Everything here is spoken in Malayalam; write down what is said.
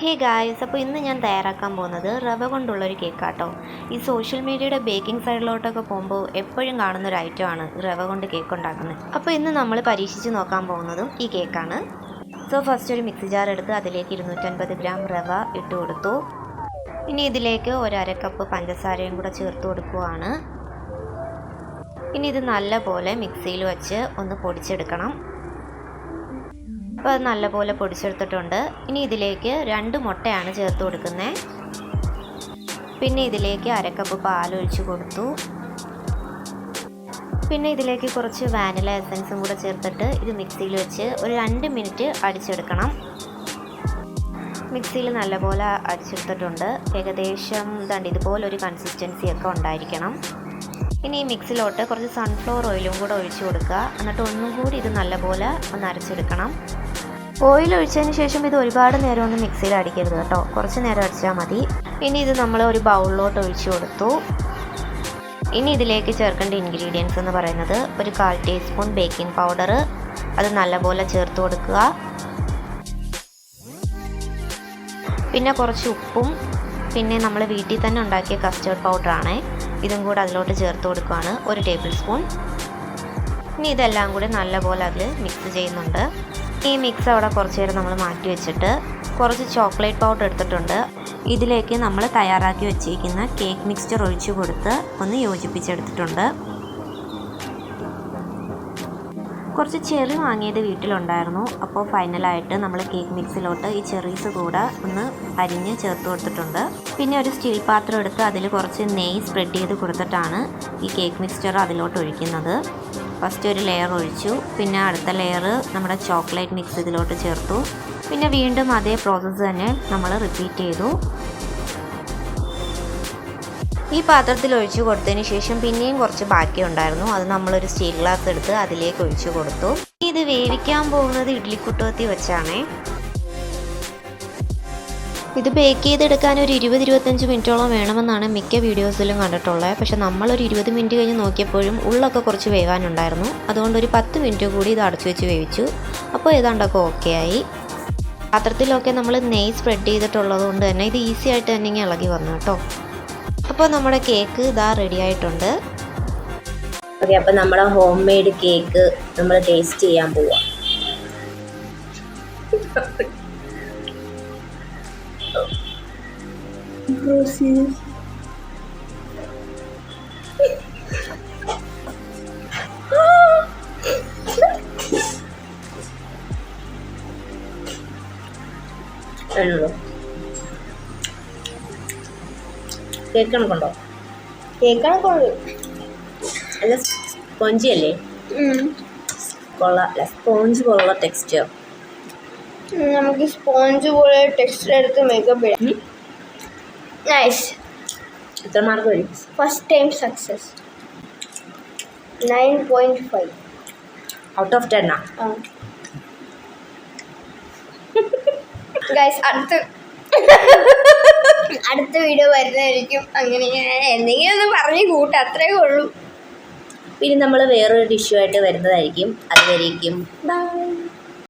ഹേ ഗായ്സ് അപ്പോൾ ഇന്ന് ഞാൻ തയ്യാറാക്കാൻ പോകുന്നത് റവ കൊണ്ടുള്ളൊരു കേക്കാട്ടോ. ഈ സോഷ്യൽ മീഡിയയുടെ ബേക്കിംഗ് സൈഡിലോട്ടൊക്കെ പോകുമ്പോൾ എപ്പോഴും കാണുന്ന ഒരു ഐറ്റമാണ് റവ കൊണ്ട് കേക്ക് ഉണ്ടാക്കുന്നത്. അപ്പോൾ ഇന്ന് നമ്മൾ പരീക്ഷിച്ച് നോക്കാൻ പോകുന്നതും ഈ കേക്കാണ് സോ ഫസ്റ്റ് ഒരു മിക്സി ജാർ എടുത്ത് അതിലേക്ക് ഇരുന്നൂറ്റൻപത് ഗ്രാം റവ ഇട്ട് കൊടുത്തു. ഇനി ഇതിലേക്ക് ഒരര കപ്പ് പഞ്ചസാരയും കൂടെ ചേർത്ത് കൊടുക്കുവാണ്. ഇനി ഇത് നല്ലപോലെ മിക്സിയിൽ വെച്ച് ഒന്ന് പൊടിച്ചെടുക്കണം. അപ്പോൾ അത് നല്ലപോലെ പൊടിച്ചെടുത്തിട്ടുണ്ട്. ഇനി ഇതിലേക്ക് രണ്ട് മുട്ടയാണ് ചേർത്ത് കൊടുക്കുന്നത് പിന്നെ ഇതിലേക്ക് അരക്കപ്പ് പാലൊഴിച്ച് കൊടുത്തു. പിന്നെ ഇതിലേക്ക് കുറച്ച് വാനില എസൻസും കൂടെ ചേർത്തിട്ട് ഇത് മിക്സിയിൽ വെച്ച് ഒരു രണ്ട് മിനിറ്റ് അടിച്ചെടുക്കണം. മിക്സിയിൽ നല്ലപോലെ അടിച്ചെടുത്തിട്ടുണ്ട്. ഏകദേശം ദണ്ട് ഇതുപോലൊരു കൺസിസ്റ്റൻസി ഒക്കെ ഉണ്ടായിരിക്കണം. ഇനി ഈ മിക്സിലോട്ട് കുറച്ച് സൺഫ്ലവർ ഓയിലും കൂടെ ഒഴിച്ചു കൊടുക്കുക. എന്നിട്ട് ഒന്നും കൂടി ഇത് നല്ലപോലെ ഒന്ന് അരച്ചെടുക്കണം. ഓയിൽ ഒഴിച്ചതിന് ശേഷം ഇത് ഒരുപാട് നേരം ഒന്ന് മിക്സിയിൽ അടിക്കരുത് കേട്ടോ. കുറച്ച് നേരം അടിച്ചാൽ മതി. ഇനി ഇത് നമ്മൾ ഒരു ബൗളിലോട്ട് ഒഴിച്ചു കൊടുത്തു. ഇനി ഇതിലേക്ക് ചേർക്കേണ്ട ഇൻഗ്രീഡിയൻസ് എന്ന് പറയുന്നത് ഒരു കാൽ ടീസ്പൂൺ ബേക്കിംഗ് പൗഡർ അത് നല്ലപോലെ ചേർത്ത് കൊടുക്കുക. പിന്നെ കുറച്ച് ഉപ്പും പിന്നെ നമ്മൾ വീട്ടിൽ തന്നെ ഉണ്ടാക്കിയ കസ്റ്റേർഡ് പൗഡറാണ് ഇതും കൂടെ അതിലോട്ട് ചേർത്ത് കൊടുക്കുകയാണ്. ഒരു ടേബിൾ സ്പൂൺ ഇനി ഇതെല്ലാം കൂടി നല്ലപോലെ അതിൽ മിക്സ് ചെയ്യുന്നുണ്ട്. ഈ മിക്സ് അവിടെ കുറച്ച് നേരം നമ്മൾ മാറ്റി വെച്ചിട്ട് കുറച്ച് ചോക്ലേറ്റ് പൗഡർ എടുത്തിട്ടുണ്ട്. ഇതിലേക്ക് നമ്മൾ തയ്യാറാക്കി വെച്ചിരിക്കുന്ന കേക്ക് മിക്സ്ചർ ഒഴിച്ചു കൊടുത്ത് ഒന്ന് യോജിപ്പിച്ചെടുത്തിട്ടുണ്ട്. കുറച്ച് ചെറി വാങ്ങിയത് വീട്ടിലുണ്ടായിരുന്നു. അപ്പോൾ ഫൈനലായിട്ട് നമ്മൾ കേക്ക് മിക്സിലോട്ട് ഈ ചെറീസ് കൂടെ ഒന്ന് അരിഞ്ഞ് ചേർത്ത് കൊടുത്തിട്ടുണ്ട്. പിന്നെ ഒരു സ്റ്റീൽ പാത്രം എടുത്ത് അതിൽ കുറച്ച് നെയ് സ്പ്രെഡ് ചെയ്ത് കൊടുത്തിട്ടാണ് ഈ കേക്ക് മിക്സ്ചർ അതിലോട്ട് ഒഴിക്കുന്നത്. ഫസ്റ്റ് ഒരു ലെയർ ഒഴിച്ചു. പിന്നെ അടുത്ത ലെയർ നമ്മുടെ ചോക്ലേറ്റ് മിക്സ് ഇതിലോട്ട് ചേർത്തു. പിന്നെ വീണ്ടും അതേ പ്രോസസ്സ് തന്നെ നമ്മൾ റിപ്പീറ്റ് ചെയ്തു. ഈ പാത്രത്തിൽ ഒഴിച്ചു കൊടുത്തതിന് ശേഷം പിന്നെയും കുറച്ച് ബാക്കി ഉണ്ടായിരുന്നു. അത് നമ്മളൊരു സ്റ്റീൽ ഗ്ലാസ് എടുത്ത് അതിലേക്ക് ഒഴിച്ചു കൊടുത്തു. ഇത് വേവിക്കാൻ പോകുന്നത് ഇഡ്ലിക്കുട്ടത്തി വെച്ചാണേ. ഇത് ബേക്ക് ചെയ്തെടുക്കാൻ ഒരു ഇരുപത് ഇരുപത്തഞ്ച് മിനിറ്റോളം വേണമെന്നാണ് മിക്ക വീഡിയോസിലും കണ്ടിട്ടുള്ളത്. പക്ഷെ നമ്മളൊരു ഇരുപത് മിനിറ്റ് കഴിഞ്ഞ് നോക്കിയപ്പോഴും ഉള്ളൊക്കെ കുറച്ച് വേവാനുണ്ടായിരുന്നു. അതുകൊണ്ട് ഒരു പത്ത് മിനിറ്റ് കൂടി ഇത് അടച്ചു വെച്ച് വേവിച്ചു. അപ്പോൾ ഏതാണ്ടൊക്കെ ഓക്കെ ആയി. പാത്രത്തിലൊക്കെ നമ്മൾ നെയ്യ് സ്പ്രെഡ് ചെയ്തിട്ടുള്ളത് കൊണ്ട് തന്നെ ഇത് ഈസി ആയിട്ട് തന്നെ ഇങ്ങനെ ഇളകി വന്നു കേട്ടോ. അപ്പോൾ നമ്മുടെ കേക്ക് ഇതാ റെഡി ആയിട്ടുണ്ട്. ഓക്കെ അപ്പം നമ്മുടെ ഹോം മെയ്ഡ് കേക്ക് നമ്മൾ ടേസ്റ്റ് ചെയ്യാൻ പോവാം. ആണല്ലോ കേക്ക് കണക്കുണ്ടോ കേൾക്കണക്കുള്ളൂ അല്ല സ്പോഞ്ചി അല്ലേ കൊള്ളാം അല്ല സ്പോഞ്ച് പോലുള്ള ടെക്സ്ചർ നമുക്ക് സ്പോഞ്ച് പോലെ ടെക്സ്റ്റർ എടുത്ത് മേക്കപ്പ് ഇടാം നൈസ് എത്ര മാർക്ക് വരും? First time success nine point five out of ടെണ്ണാ guys അടുത്ത. അടുത്ത വീഡിയോ വരുന്നതായിരിക്കും. അങ്ങനെ എന്തെങ്കിലും ഒന്ന് പറഞ്ഞ് കൂട്ടാം അത്രേ ഉള്ളൂ. പിന്നെ നമ്മൾ വേറൊരു ആയിട്ട് വരുന്നതായിരിക്കും. അതുവരേക്കും. ബൈ